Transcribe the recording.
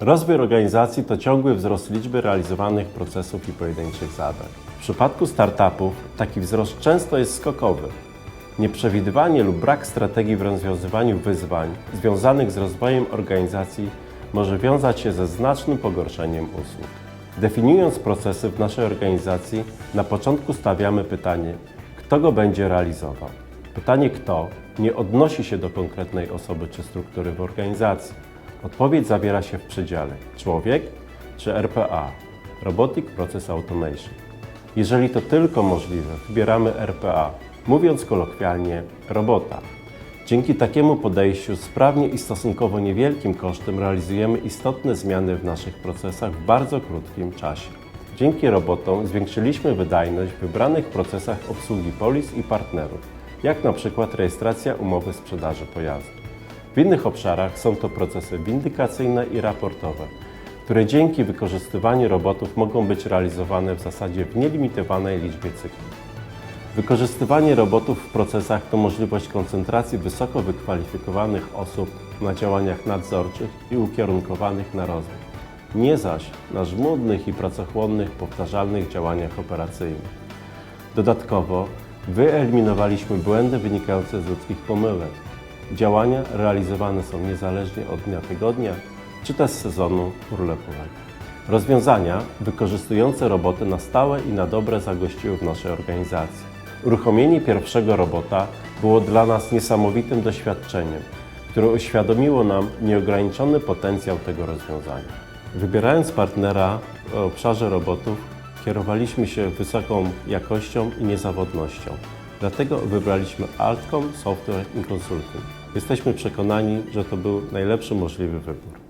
Rozwój organizacji to ciągły wzrost liczby realizowanych procesów i pojedynczych zadań. W przypadku startupów taki wzrost często jest skokowy. Nieprzewidywanie lub brak strategii w rozwiązywaniu wyzwań związanych z rozwojem organizacji może wiązać się ze znacznym pogorszeniem usług. Definiując procesy w naszej organizacji, na początku stawiamy pytanie, kto go będzie realizował. Pytanie kto nie odnosi się do konkretnej osoby czy struktury w organizacji. Odpowiedź zawiera się w przedziale człowiek czy RPA Robotic Process Automation. Jeżeli to tylko możliwe, wybieramy RPA, mówiąc kolokwialnie robota. Dzięki takiemu podejściu sprawnie i stosunkowo niewielkim kosztem realizujemy istotne zmiany w naszych procesach w bardzo krótkim czasie. Dzięki robotom zwiększyliśmy wydajność w wybranych procesach obsługi polis i partnerów, jak na przykład rejestracja umowy sprzedaży pojazdu. W innych obszarach są to procesy windykacyjne i raportowe, które dzięki wykorzystywaniu robotów mogą być realizowane w zasadzie w nielimitowanej liczbie cykli. Wykorzystywanie robotów w procesach to możliwość koncentracji wysoko wykwalifikowanych osób na działaniach nadzorczych i ukierunkowanych na rozwój, nie zaś na żmudnych i pracochłonnych, powtarzalnych działaniach operacyjnych. Dodatkowo wyeliminowaliśmy błędy wynikające z ludzkich pomyłek. Działania realizowane są niezależnie od dnia tygodnia czy też sezonu urlopowego. Rozwiązania wykorzystujące roboty na stałe i na dobre zagościły w naszej organizacji. Uruchomienie pierwszego robota było dla nas niesamowitym doświadczeniem, które uświadomiło nam nieograniczony potencjał tego rozwiązania. Wybierając partnera w obszarze robotów, kierowaliśmy się wysoką jakością i niezawodnością. Dlatego wybraliśmy Altcom Software Consulting. Jesteśmy przekonani, że to był najlepszy możliwy wybór.